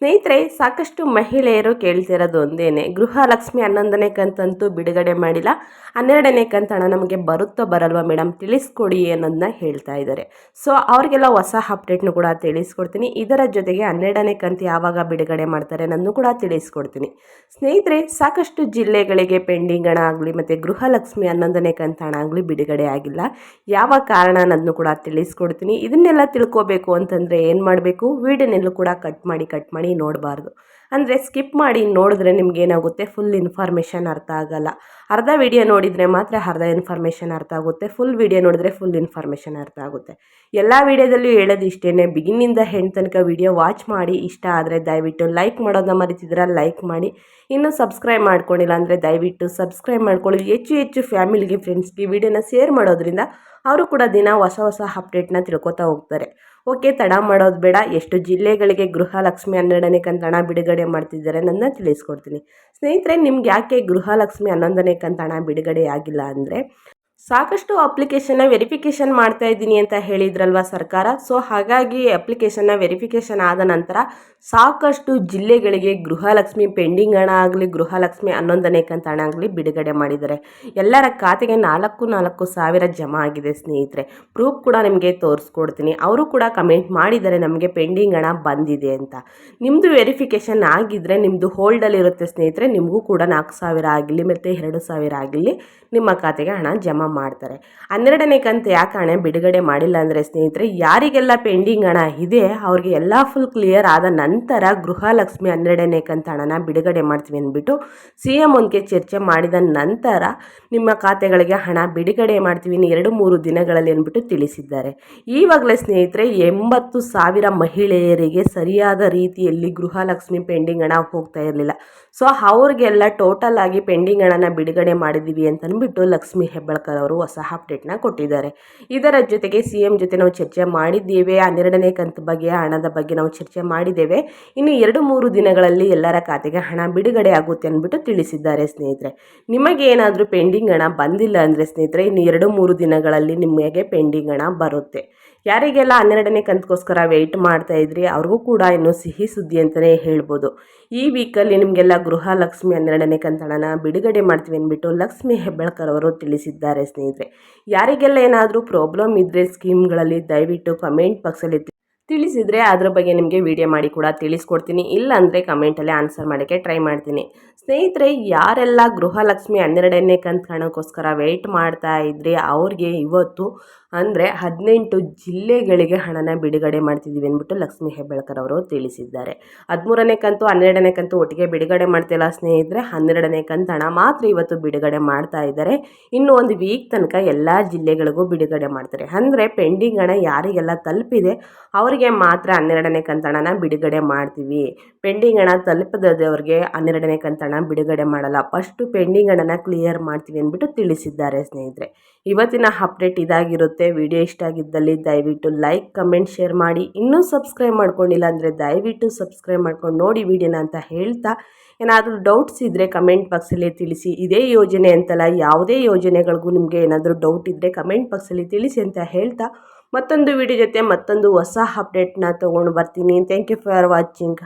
ಸ್ನೇಹಿತರೆ, ಸಾಕಷ್ಟು ಮಹಿಳೆಯರು ಕೇಳ್ತಿರೋದು ಒಂದೇನೆ. ಗೃಹಲಕ್ಷ್ಮಿ ಹನ್ನೊಂದನೇ ಕಂತಂತೂ ಬಿಡುಗಡೆ ಮಾಡಿಲ್ಲ. ಹನ್ನೆರಡನೇ ಕಂತು ಹಣ ನಮಗೆ ಬರುತ್ತೋ ಬರಲ್ವಾ ಮೇಡಮ್, ತಿಳಿಸ್ಕೊಡಿ ಅನ್ನೋದನ್ನ ಹೇಳ್ತಾ ಇದ್ದಾರೆ. ಸೊ, ಅವ್ರಿಗೆಲ್ಲ ಹೊಸ ಅಪ್ಡೇಟ್ನು ಕೂಡ ತಿಳಿಸ್ಕೊಡ್ತೀನಿ. ಇದರ ಜೊತೆಗೆ ಹನ್ನೆರಡನೇ ಕಂತು ಯಾವಾಗ ಬಿಡುಗಡೆ ಮಾಡ್ತಾರೆ ಅನ್ನೋದನ್ನು ಕೂಡ ತಿಳಿಸ್ಕೊಡ್ತೀನಿ. ಸ್ನೇಹಿತರೆ, ಸಾಕಷ್ಟು ಜಿಲ್ಲೆಗಳಿಗೆ ಪೆಂಡಿಂಗ್ ಹಣ ಆಗಲಿ ಮತ್ತು ಗೃಹಲಕ್ಷ್ಮಿ ಹನ್ನೊಂದನೇ ಕಂತು ಹಣ ಆಗಲಿ ಬಿಡುಗಡೆ ಆಗಿಲ್ಲ. ಯಾವ ಕಾರಣ ಅನ್ನೋದನ್ನು ಕೂಡ ತಿಳಿಸ್ಕೊಡ್ತೀನಿ. ಇದನ್ನೆಲ್ಲ ತಿಳ್ಕೋಬೇಕು ಅಂತಂದರೆ ಏನು ಮಾಡಬೇಕು? ವೀಡಿಯೋನೆಲ್ಲೂ ಕೂಡ ಕಟ್ ಮಾಡಿ ಕಟ್ ಮಾಡಿ ನೋಡಬಾರ್ದು. ಅಂದರೆ ಸ್ಕಿಪ್ ಮಾಡಿ ನೋಡಿದ್ರೆ ನಿಮ್ಗೆ ಏನಾಗುತ್ತೆ? ಫುಲ್ ಇನ್ಫಾರ್ಮೇಷನ್ ಅರ್ಥ ಆಗಲ್ಲ. ಅರ್ಧ ವಿಡಿಯೋ ನೋಡಿದರೆ ಮಾತ್ರ ಅರ್ಧ ಇನ್ಫಾರ್ಮೇಷನ್ ಅರ್ಥ ಆಗುತ್ತೆ. ಫುಲ್ ವಿಡಿಯೋ ನೋಡಿದ್ರೆ ಫುಲ್ ಇನ್ಫಾರ್ಮೇಷನ್ ಅರ್ಥ ಆಗುತ್ತೆ. ಎಲ್ಲ ವಿಡಿಯೋದಲ್ಲೂ ಹೇಳೋದು ಇಷ್ಟೇ ಬಿಗಿನಿಂದ ಹೆಣ್ಣು ತನಕ ವಿಡಿಯೋ ವಾಚ್ ಮಾಡಿ. ಇಷ್ಟ ಆದರೆ ದಯವಿಟ್ಟು ಲೈಕ್ ಮಾಡೋದನ್ನ ಮರಿತಿದ್ರೆ ಲೈಕ್ ಮಾಡಿ. ಇನ್ನೂ ಸಬ್ಸ್ಕ್ರೈಬ್ ಮಾಡ್ಕೊಂಡಿಲ್ಲ ಅಂದರೆ ದಯವಿಟ್ಟು ಸಬ್ಸ್ಕ್ರೈಬ್ ಮಾಡ್ಕೊಳ್ಳಿ. ಹೆಚ್ಚು ಹೆಚ್ಚು ಫ್ಯಾಮಿಲಿಗೆ ಫ್ರೆಂಡ್ಸ್ಗೆ ವಿಡಿಯೋನ ಶೇರ್ ಮಾಡೋದ್ರಿಂದ ಅವರು ಕೂಡ ದಿನ ಹೊಸ ಹೊಸ ಅಪ್ಡೇಟ್ನ ತಿಳ್ಕೊತಾ ಹೋಗ್ತಾರೆ. ಓಕೆ ತಡ ಮಾಡೋದು ಬೇಡ. ಎಷ್ಟು ಜಿಲ್ಲೆಗಳಿಗೆ ಗೃಹಲಕ್ಷ್ಮಿ ಹನ್ನೆರಡನೇ ಕಂತಣ ಹಣ ಬಿಡುಗಡೆ ಮಾಡ್ತಿದ್ದಾರೆ ನನ್ನ ತಿಳಿಸ್ಕೊಡ್ತೀನಿ. ಸ್ನೇಹಿತರೆ ನಿಮ್ಗೆ ಯಾಕೆ ಗೃಹಲಕ್ಷ್ಮಿ ಹನ್ನೊಂದನೇ ಕಂತು ಹಣ ಬಿಡುಗಡೆ ಆಗಿಲ್ಲ ಅಂದರೆ ಸಾಕಷ್ಟು ಅಪ್ಲಿಕೇಶನ್ನ ವೆರಿಫಿಕೇಷನ್ ಮಾಡ್ತಾ ಇದ್ದೀನಿ ಅಂತ ಹೇಳಿದ್ರಲ್ವ ಸರ್ಕಾರ? ಸೊ ಹಾಗಾಗಿ ಅಪ್ಲಿಕೇಶನ್ನ ವೆರಿಫಿಕೇಷನ್ ಆದ ನಂತರ ಸಾಕಷ್ಟು ಜಿಲ್ಲೆಗಳಿಗೆ ಗೃಹಲಕ್ಷ್ಮಿ ಪೆಂಡಿಂಗ್ ಹಣ ಆಗಲಿ, ಗೃಹಲಕ್ಷ್ಮಿ ಹನ್ನೊಂದನೇ ಕಂತ ಹಣ ಆಗಲಿ ಬಿಡುಗಡೆ ಮಾಡಿದ್ದಾರೆ. ಎಲ್ಲರ ಖಾತೆಗೆ ನಾಲ್ಕು ನಾಲ್ಕು ಸಾವಿರ ಜಮಾ ಆಗಿದೆ ಸ್ನೇಹಿತರೆ. ಪ್ರೂಫ್ ಕೂಡ ನಿಮಗೆ ತೋರಿಸ್ಕೊಡ್ತೀನಿ. ಅವರು ಕೂಡ ಕಮೆಂಟ್ ಮಾಡಿದ್ದಾರೆ, ನಮಗೆ ಪೆಂಡಿಂಗ್ ಹಣ ಬಂದಿದೆ ಅಂತ. ನಿಮ್ಮದು ವೆರಿಫಿಕೇಷನ್ ಆಗಿದ್ದರೆ ನಿಮ್ಮದು ಹೋಲ್ಡಲ್ಲಿರುತ್ತೆ ಸ್ನೇಹಿತರೆ. ನಿಮಗೂ ಕೂಡ ನಾಲ್ಕು ಸಾವಿರ ಆಗಲಿ, ಮತ್ತು ಎರಡು ಸಾವಿರ ಆಗಲಿ ನಿಮ್ಮ ಖಾತೆಗೆ ಹಣ ಜಮಾ ಮಾಡ್ತಾರೆ. ಹನ್ನೆರಡನೇ ಕಂತು ಯಾಕೆ ಹಣ ಬಿಡುಗಡೆ ಮಾಡಿಲ್ಲ ಅಂದರೆ ಸ್ನೇಹಿತರೆ, ಯಾರಿಗೆಲ್ಲ ಪೆಂಡಿಂಗ್ ಹಣ ಇದೆ, ಅವ್ರಿಗೆ ಎಲ್ಲ ಫುಲ್ ಕ್ಲಿಯರ್ ಆದ ನಂತರ ಗೃಹಲಕ್ಷ್ಮಿ ಹನ್ನೆರಡನೇ ಕಂತು ಹಣನ ಬಿಡುಗಡೆ ಮಾಡ್ತೀವಿ ಅಂದ್ಬಿಟ್ಟು ಸಿ ಎಂ ಒಂದಿಗೆ ಚರ್ಚೆ ಮಾಡಿದ ನಂತರ ನಿಮ್ಮ ಖಾತೆಗಳಿಗೆ ಹಣ ಬಿಡುಗಡೆ ಮಾಡ್ತೀವಿ ಎರಡು ಮೂರು ದಿನಗಳಲ್ಲಿ ಅಂದ್ಬಿಟ್ಟು ತಿಳಿಸಿದ್ದಾರೆ. ಈವಾಗಲೇ ಸ್ನೇಹಿತರೆ, ಎಂಬತ್ತು ಸಾವಿರ ಮಹಿಳೆಯರಿಗೆ ಸರಿಯಾದ ರೀತಿಯಲ್ಲಿ ಗೃಹಲಕ್ಷ್ಮಿ ಪೆಂಡಿಂಗ್ ಹಣ ಹೋಗ್ತಾ ಇರಲಿಲ್ಲ. ಸೊ ಅವ್ರಿಗೆಲ್ಲ ಟೋಟಲ್ ಆಗಿ ಪೆಂಡಿಂಗ್ ಹಣನ ಬಿಡುಗಡೆ ಮಾಡಿದ್ದೀವಿ ಅಂತ ಅಂದ್ಬಿಟ್ಟು ಲಕ್ಷ್ಮಿ ಹೆಬ್ಬಳ್ಕರ್ ಅವರು ಹೊಸ ಅಪ್ಡೇಟ್ನ ಕೊಟ್ಟಿದ್ದಾರೆ. ಇದರ ಜೊತೆಗೆ ಸಿ ಎಂ ಜೊತೆ ನಾವು ಚರ್ಚೆ ಮಾಡಿದ್ದೇವೆ. ಹನ್ನೆರಡನೇ ಕಂತು ಬಗ್ಗೆ, ಹಣದ ಬಗ್ಗೆ ನಾವು ಚರ್ಚೆ ಮಾಡಿದ್ದೇವೆ. ಇನ್ನು ಎರಡು ಮೂರು ದಿನಗಳಲ್ಲಿ ಎಲ್ಲರ ಖಾತೆಗೆ ಹಣ ಬಿಡುಗಡೆ ಆಗುತ್ತೆ ಅಂದ್ಬಿಟ್ಟು ತಿಳಿಸಿದ್ದಾರೆ ಸ್ನೇಹಿತರೆ. ನಿಮಗೆ ಏನಾದರೂ ಪೆಂಡಿಂಗ್ ಹಣ ಬಂದಿಲ್ಲ ಅಂದರೆ ಸ್ನೇಹಿತರೆ, ಇನ್ನು ಎರಡು ಮೂರು ದಿನಗಳಲ್ಲಿ ನಿಮಗೆ ಪೆಂಡಿಂಗ್ ಹಣ ಬರುತ್ತೆ. ಯಾರಿಗೆಲ್ಲ ಹನ್ನೆರಡನೇ ಕಂತಕ್ಕೋಸ್ಕರ ವೆಯ್ಟ್ ಮಾಡ್ತಾ ಇದ್ರಿ, ಅವ್ರಿಗೂ ಕೂಡ ಇನ್ನು ಸಿಹಿ ಸುದ್ದಿ ಅಂತಲೇ ಹೇಳ್ಬೋದು. ಈ ವೀಕಲ್ಲಿ ನಿಮಗೆಲ್ಲ ಗೃಹಲಕ್ಷ್ಮಿ ಹನ್ನೆರಡನೇ ಕಂತಣನ ಬಿಡುಗಡೆ ಮಾಡ್ತೀವಿ ಅಂದ್ಬಿಟ್ಟು ಲಕ್ಷ್ಮಿ ಹೆಬ್ಬಳ್ಕರ್ ಅವರು ತಿಳಿಸಿದ್ದಾರೆ ಸ್ನೇಹಿತರೆ ಯಾರಿಗೆಲ್ಲ ಏನಾದರೂ ಪ್ರಾಬ್ಲಮ್ ಇದ್ದರೆ ಸ್ಕೀಮ್ಗಳಲ್ಲಿ ದಯವಿಟ್ಟು ಕಮೆಂಟ್ ಬಾಕ್ಸಲ್ಲಿ ತಿಳಿಸಿದರೆ ಅದ್ರ ಬಗ್ಗೆ ನಿಮಗೆ ವಿಡಿಯೋ ಮಾಡಿ ಕೂಡ ತಿಳಿಸ್ಕೊಡ್ತೀನಿ. ಇಲ್ಲಾಂದರೆ ಕಮೆಂಟಲ್ಲೇ ಆನ್ಸರ್ ಮಾಡೋಕ್ಕೆ ಟ್ರೈ ಮಾಡ್ತೀನಿ. ಸ್ನೇಹಿತರೆ, ಯಾರೆಲ್ಲ ಗೃಹಲಕ್ಷ್ಮಿ ಹನ್ನೆರಡನೇ ಕಂತು ಹಣಕ್ಕೋಸ್ಕರ ವೆಯ್ಟ್ ಮಾಡ್ತಾ ಇದ್ರಿ, ಅವ್ರಿಗೆ ಇವತ್ತು ಅಂದರೆ ಹದಿನೆಂಟು ಜಿಲ್ಲೆಗಳಿಗೆ ಹಣನ ಬಿಡುಗಡೆ ಮಾಡ್ತಿದ್ದೀವಿ ಅಂದ್ಬಿಟ್ಟು ಲಕ್ಷ್ಮೀ ಹೆಬ್ಬಾಳ್ಕರ್ ಅವರು ತಿಳಿಸಿದ್ದಾರೆ. ಹದಿಮೂರನೇ ಕಂತು, ಹನ್ನೆರಡನೇ ಕಂತು ಒಟ್ಟಿಗೆ ಬಿಡುಗಡೆ ಮಾಡ್ತಿಲ್ಲ ಸ್ನೇಹಿತರೆ. ಹನ್ನೆರಡನೇ ಕಂತು ಹಣ ಮಾತ್ರ ಇವತ್ತು ಬಿಡುಗಡೆ ಮಾಡ್ತಾ ಇದ್ದಾರೆ. ಇನ್ನು ಒಂದು ವೀಕ್ ತನಕ ಎಲ್ಲ ಜಿಲ್ಲೆಗಳಿಗೂ ಬಿಡುಗಡೆ ಮಾಡ್ತಾರೆ. ಅಂದರೆ ಪೆಂಡಿಂಗ್ ಹಣ ಯಾರಿಗೆಲ್ಲ ತಲುಪಿದೆ, ಅವರಿಗೆ ಮಾತ್ರ ಹನ್ನೆರಡನೇ ಕಂತಣನ ಬಿಡುಗಡೆ ಮಾಡ್ತೀವಿ. ಪೆಂಡಿಂಗ್ ಹಣ ತಲುಪದವ್ರಿಗೆ ಹನ್ನೆರಡನೇ ಕಂತಣ ಬಿಡುಗಡೆ ಮಾಡಲ್ಲ. ಫಸ್ಟು ಪೆಂಡಿಂಗ್ ಹಣನ ಕ್ಲಿಯರ್ ಮಾಡ್ತೀವಿ ಅಂದ್ಬಿಟ್ಟು ತಿಳಿಸಿದ್ದಾರೆ ಸ್ನೇಹಿತರೆ. ಇವತ್ತಿನ ಅಪ್ಡೇಟ್ ಇದಾಗಿರುತ್ತೆ. ವಿಡಿಯೋ ಇಷ್ಟ ಆಗಿದ್ದಲ್ಲಿ ದಯವಿಟ್ಟು ಲೈಕ್ ಕಮೆಂಟ್ ಶೇರ್ ಮಾಡಿ. ಇನ್ನೂ ಸಬ್ಸ್ಕ್ರೈಬ್ ಮಾಡ್ಕೊಂಡಿಲ್ಲ ಅಂದರೆ ದಯವಿಟ್ಟು ಸಬ್ಸ್ಕ್ರೈಬ್ ಮಾಡ್ಕೊಂಡು ನೋಡಿ ವಿಡಿಯೋನ ಅಂತ ಹೇಳ್ತಾ, ಏನಾದರೂ ಡೌಟ್ಸ್ ಇದ್ದರೆ ಕಮೆಂಟ್ ಬಾಕ್ಸಲ್ಲಿ ತಿಳಿಸಿ. ಇದೇ ಯೋಜನೆ ಅಂತಲ್ಲ, ಯಾವುದೇ ಯೋಜನೆಗಳಿಗೂ ನಿಮಗೆ ಏನಾದರೂ ಡೌಟ್ ಇದ್ದರೆ ಕಮೆಂಟ್ ಬಾಕ್ಸಲ್ಲಿ ತಿಳಿಸಿ ಅಂತ ಹೇಳ್ತಾ ಮತ್ತೊಂದು ವಿಡಿಯೋ ಜೊತೆ ಮತ್ತೊಂದು ಹೊಸ ಅಪ್ಡೇಟ್ನ ತೊಗೊಂಡು ಬರ್ತೀನಿ. Thank you for watching